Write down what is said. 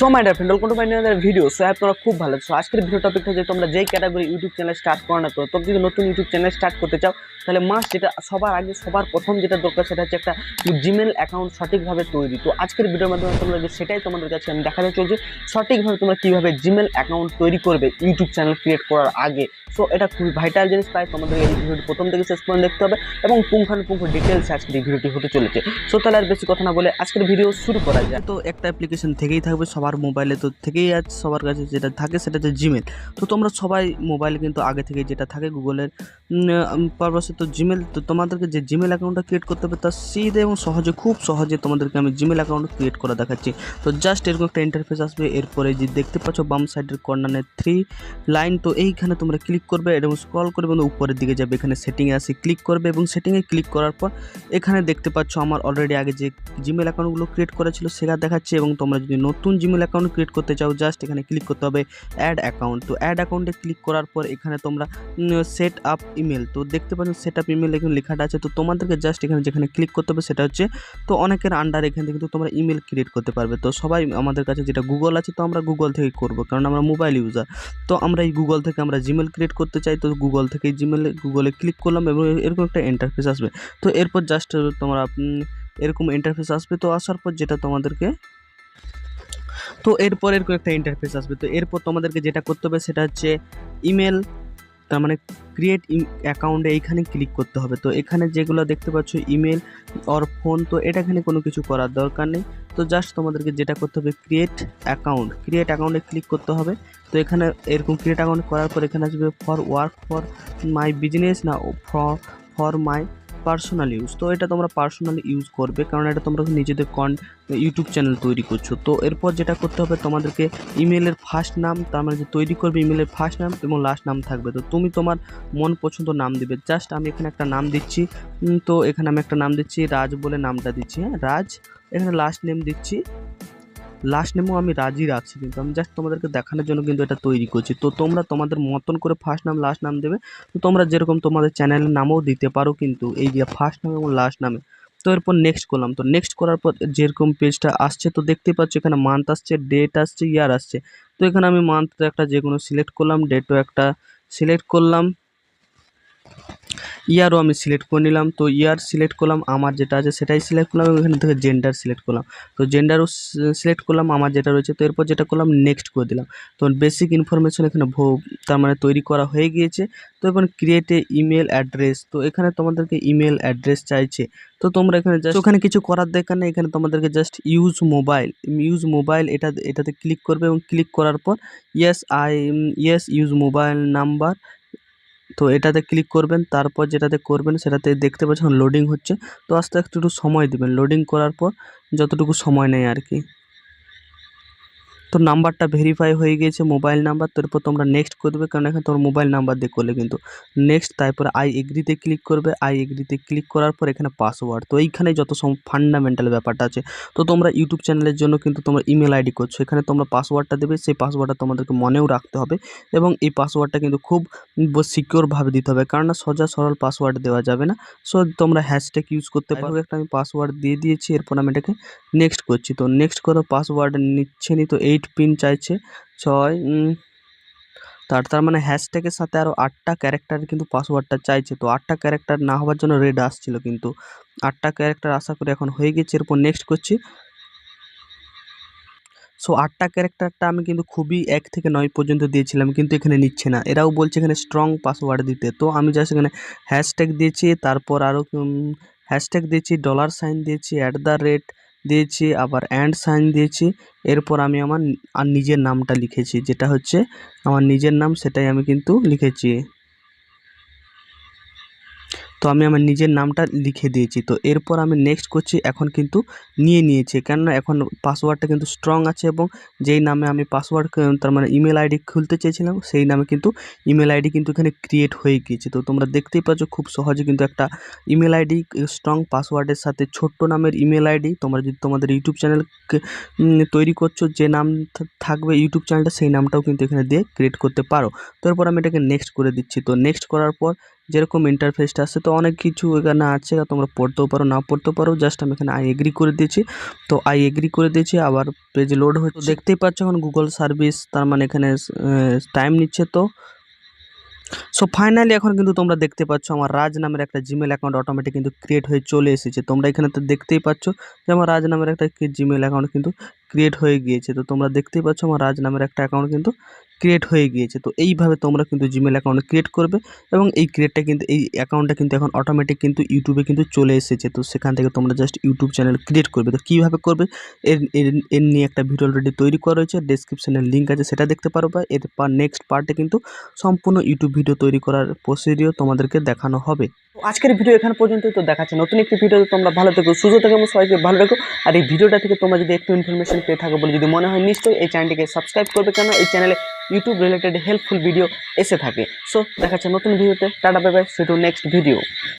So my dear friend my new video so আপনারা খুব ভালো আছো। আজকের ভিডিও টপিকটা যে তোমরা যেই ক্যাটাগরি ইউটিউব চ্যানেল স্টার্ট করো না তো যদি নতুন ইউটিউব চ্যানেল স্টার্ট করতে চাও, তাহলে মাস যেটা সবার আগে, সবার প্রথম যেটা দরকার সেটা হচ্ছে একটা জিমেল অ্যাকাউন্ট সঠিকভাবে তৈরি। তো আজকের ভিডিওর মাধ্যমে তোমরা যে সেটাই তোমাদের কাছে আমি দেখাতে চলছি, সঠিকভাবে তোমরা কীভাবে জিমেল অ্যাকাউন্ট তৈরি করবে ইউটিউব চ্যানেল ক্রিয়েট করার আগে। সো এটা খুবই ভাইটাল জিনিস, তাই তোমাদের এই ভিডিওটি প্রথম থেকে শেষ পর্যন্ত দেখতে হবে এবং পুঙ্খানুপুঙ্খ ডিটেলস আজকের এই ভিডিওটি হতে চলেছে। সো তাহলে আর বেশি কথা না বলে আজকের ভিডিও শুরু করা যায় তো একটা অ্যাপ্লিকেশন থেকেই থাকবে, সবার মোবাইলে তো থেকেই আজ সবার কাছে যেটা থাকে সেটা হচ্ছে জিমেল তো তোমরা সবাই মোবাইলে কিন্তু আগে থেকে যেটা থাকে গুগলের পারপাসে তো জিমেল তো তোমাদেরকে যে জিমেল অ্যাকাউন্টটা ক্রিয়েট করতে হবে তা সিধে এবং সহজে, খুব সহজে তোমাদেরকে আমি জিমেল অ্যাকাউন্ট ক্রিয়েট করে দেখাচ্ছি। তো জাস্ট এরকম একটা ইন্টারফেস আসবে, এরপরে যে দেখতে পাচ্ছ বাম সাইডের কর্নারে থ্রি লাইন তো এইখানে তোমরা ক্লিক করবে এবং স্ক্রল করবে এবং উপরের দিকে যাবে। এখানে সেটিংয়ে আসে ক্লিক করবে এবং সেটিংয়ে ক্লিক করার পর এখানে দেখতে পাচ্ছ আমার অলরেডি আগে যে জিমেল অ্যাকাউন্টগুলো ক্রিয়েট করা ছিল সেটা দেখাচ্ছে এবং তোমরা যদি নতুন জিমেল অ্যাকাউন্ট ক্রিয়েট করতে চাও জাস্ট এখানে ক্লিক করতে হবে অ্যাড অ্যাকাউন্ট তো অ্যাড অ্যাকাউন্টে ক্লিক করার পর এখানে তোমরা সেট আপ ইমেল তো দেখতে পাচ্ছ সেট আপ ইমেল এখানে লেখাটা আছে। তো তোমাদেরকে জাস্ট এখানে যেখানে ক্লিক করতে হবে সেটা হচ্ছে, তো অনেকের আন্ডার এখান থেকে কিন্তু তোমরা ইমেল ক্রিয়েট করতে পারবে। তো সবাই আমাদের কাছে যেটা গুগল আছে, তো আমরা গুগল থেকে করব, কারণ আমরা মোবাইল ইউজার তো আমরা এই গুগল থেকে আমরা জিমেল ক্রিয়েট করতে চাই, তো গুগল থেকে জিমেল গুগলে ক্লিক করলাম এবং এরকম একটা ইন্টারফেস আসবে। তো এরপর জাস্ট তোমরা এরকম ইন্টারফেস আসবে। তো আসার পর যেটা তোমাদেরকে তো এরপর এরকম একটা ইন্টারফেস আসবে। তো এরপর তোমাদেরকে যেটা করতে হবে সেটা হচ্ছে ইমেল তার মানে ক্রিয়েট অ্যাকাউন্টে এইখানে ক্লিক করতে হবে। তো এখানে যেগুলো দেখতে পাচ্ছ ইমেল অর ফোন তো এটা এখানে কোনো কিছু করার দরকার নেই। তো জাস্ট তোমাদেরকে যেটা করতে হবে ক্রিয়েট অ্যাকাউন্ট ক্রিয়েট অ্যাকাউন্টে ক্লিক করতে হবে। তো এখানে এরকম ক্রিয়েট অ্যাকাউন্ট করার পর এখানে আসবে for work for my business না for for my personal use তো এটা তোমরা পার্সোনালি ইউজ করবে, কারণ এটা তোমরা নিজেদের কন ইউটিউব চ্যানেল তৈরি করছ। তো এরপর যেটা করতে হবে, তোমাদেরকে ইমেলের ফার্স্ট নাম, তার মানে যে তৈরি করবে ইমেলের ফার্স্ট নাম এবং লাস্ট নাম থাকবে। তো তুমি তোমার মন পছন্দ নাম দিবে। জাস্ট আমি এখানে একটা নাম দিচ্ছি। তো এখানে আমি একটা নাম দিচ্ছি, রাজ বলে নামটা দিচ্ছি। হ্যাঁ রাজ, এখানে লাস্ট নেম দিচ্ছি। লাস্ট নেমও আমি রাজই রাখছি, কিন্তু আমি জাস্ট তোমাদেরকে দেখানোর জন্য কিন্তু এটা তৈরি করছি। তো তোমরা তোমাদের মতন করে ফার্স্ট নাম লাস্ট নাম দেবে। তো তোমরা যেরকম তোমাদের চ্যানেলের নামও দিতে পারো কিন্তু এই যে ফার্স্ট নাম এবং লাস্ট নামে। তো এরপর নেক্সট করলাম। তো নেক্সট করার পর যেরকম পেজটা আসছে, তো দেখতেই পাচ্ছ এখানে মান্থ আসছে ডেট আসছে ইয়ার আসছে। তো এখানে আমি মান্থ একটা যে কোনো সিলেক্ট করলাম ডেটও একটা সিলেক্ট করলাম। ইয়ারও আমি সিলেক্ট করে নিলাম। তো ইয়ার সিলেক্ট করলাম, আমার যেটা আছে সেটাই সিলেক্ট করলাম এবং এখান থেকে জেন্ডার সিলেক্ট করলাম। তো জেন্ডারও সিলেক্ট করলাম, আমার যেটা রয়েছে, তো এরপর যেটা করলাম নেক্সট করে দিলাম। তো বেসিক ইনফরমেশন এখানে ভো- তার মানে তৈরি করা হয়ে গিয়েছে। তো এখন ক্রিয়েট ইমেল অ্যাড্রেস তো এখানে তোমাদেরকে ইমেল অ্যাড্রেস চাইছে। তো তোমরা এখানে জাস্ট ওখানে কিছু করার দরকার নেই, এখানে তোমাদেরকে just use mobile use mobile এটা, এটাতে ক্লিক করবে এবং ক্লিক করার পর yes I yes use mobile number তো এটাতে ক্লিক করবেন, তারপর যেটাতে করবেন সেটাতে দেখতে পাচ্ছেন লোডিং হচ্ছে। তো আস্তে একটু সময় দেবেন। লোডিং করার পর যতটুকু সময় নেয় আর কি। তো নাম্বারটা ভেরিফাই হয়ে গিয়েছে মোবাইল নাম্বার তারপর তোমরা নেক্সট করবে, কারণ এখানে তোমার মোবাইল নাম্বার দিয়ে করলে কিন্তু। নেক্সট তারপর আই এগ্রিতে ক্লিক করবে আই এগ্রিতে ক্লিক করার পর এখানে পাসওয়ার্ড তো এইখানে যত সম ফান্ডামেন্টাল ব্যাপারটা আছে। তো তোমরা ইউটিউব চ্যানেলের জন্য কিন্তু তোমরা ইমেল আইডি করছ। এখানে তোমরা পাসওয়ার্ডটা দেবে, সেই পাসওয়ার্ডটা তোমাদেরকে মনেও রাখতে হবে এবং এই পাসওয়ার্ডটা কিন্তু খুব সিকিওরভাবে দিতে হবে। কারণ না, সোজা সরল পাসওয়ার্ড দেওয়া যাবে না। সো তোমরা হ্যাশট্যাগ ইউজ করতে পারো। একটা আমি পাসওয়ার্ড দিয়ে দিয়েছি, এরপর আমি এটাকে নেক্সট করছি। তো নেক্সট করে পাসওয়ার্ড নিচ্ছে নি তো এইট পিন চাইছে। ছয় তার তার মানে হ্যাশট্যাগের সাথে আরও আটটা ক্যারেক্টার কিন্তু পাসওয়ার্ডটা চাইছে। তো আটটা ক্যারেক্টার না হওয়ার জন্য রেড আসছিল কিন্তু। আটটা ক্যারেক্টার আশা করি এখন হয়ে গেছে। এরপর নেক্সট করছি। সো আটটা ক্যারেক্টারটা আমি কিন্তু খুবই এক থেকে নয় পর্যন্ত দিয়েছিলাম, কিন্তু এখানে নিচ্ছে না। এরাও বলছে এখানে স্ট্রং পাসওয়ার্ড দিতে। তো আমি জাস্ট এখানে হ্যাশট্যাগ দিয়েছি, তারপর আরও হ্যাশট্যাগ দিয়েছি ডলার সাইন দিয়েছি অ্যাট দ্য রেট দিয়েছি, আবার অ্যান্ড সাইন দিয়েছি। এরপর আমি আমার আর নিজের নামটা লিখেছি, যেটা হচ্ছে আমার নিজের নাম, সেটাই আমি কিন্তু লিখেছি। তো আমি আমার নিজের নামটা লিখে দিয়েছি। তো এরপর আমি নেক্সট করছি, এখন কিন্তু নিয়ে নিয়েছে। কেননা এখন পাসওয়ার্ডটা কিন্তু স্ট্রং আছে এবং যেই নামে আমি পাসওয়ার্ড তার মানে ইমেল আইডি খুলতে চেয়েছিলাম, সেই নামে কিন্তু ইমেল আইডি কিন্তু এখানে ক্রিয়েট হয়ে গিয়েছে। তো তোমরা দেখতেই পাচ্ছ খুব সহজে কিন্তু একটা ইমেল আইডি স্ট্রং পাসওয়ার্ডের সাথে ছোট্ট নামের ইমেল আইডি তোমরা যদি তোমাদের ইউটিউব চ্যানেল তৈরি করছ, যে নাম থাকবে ইউটিউব চ্যানেলটা সেই নামটাও কিন্তু এখানে দিয়ে ক্রিয়েট করতে পারো। তো এরপর আমি এটাকে নেক্সট করে দিচ্ছি। তো নেক্সট করার পর যেরকম ইন্টারফেসটা আছে, তো অনেক কিছু এখানে আছে তোমরা পড়তেও পারো, না পড়তেও পারো। জাস্ট আমি এখানে আই এগ্রি করে দিয়েছি। তো আই এগ্রি করে দিয়েছি, আবার পেজ লোড হচ্ছে। দেখতেই পাচ্ছ এখন গুগল সার্ভিস তার মানে এখানে টাইম নিচ্ছে তো। সো ফাইনালি এখন কিন্তু তোমরা দেখতে পাচ্ছ আমার রাজ নামের একটা জিমেল অ্যাকাউন্ট অটোমেটিক কিন্তু ক্রিয়েট হয়ে চলে এসেছে। তোমরা এখানে তো দেখতেই পাচ্ছ যে আমার রাজ নামের একটা জিমেল অ্যাকাউন্ট কিন্তু ক্রিয়েট হয়ে গিয়েছে। তো তোমরা দেখতেই পাচ্ছ আমার রাজ নামের একটা অ্যাকাউন্ট কিন্তু ক্রিয়েট হয়ে গিয়েছে। তো এইভাবে তোমরা কিন্তু জিমেল অ্যাকাউন্ট ক্রিয়েট করবে এবং এই ক্রিয়েটটা কিন্তু, এই অ্যাকাউন্টটা কিন্তু এখন অটোমেটিক কিন্তু ইউটিউবে কিন্তু চলে এসেছে। তো সেখান থেকে তোমরা জাস্ট ইউটিউব চ্যানেল ক্রিয়েট করবে। তো কীভাবে করবে? এর এর নিয়ে একটা ভিডিও অলরেডি তৈরি করা রয়েছে। ডেসক্রিপশনের লিঙ্ক আছে, সেটা দেখতে পারো বা এর পর নেক্সট পার্টে কিন্তু সম্পূর্ণ ইউটিউব ভিডিও তৈরি করার প্রসিডিও তোমাদেরকে দেখানো হবে। আজকের ভিডিও এখানে পর্যন্ত তো দেখাচ্ছে নতুন একটি ভিডিওতে তোমরা ভালো থেকো সুযোগ থেকে এবং সবাইকে ভালো রেখো। আর এই ভিডিওটা থেকে তোমরা যদি একটু ইনফরমেশন পেয়ে থাকো বলে যদি মনে হয়, নিশ্চয়ই এই চ্যানেলটিকে সাবস্ক্রাইব করবে। কেন এই চ্যানেলে ইউটিউব রিলেটেড হেল্পফুল ভিডিও এসে থাকে। সো দেখাচ্ছে নতুন ভিডিওতে tata bye bye see to next video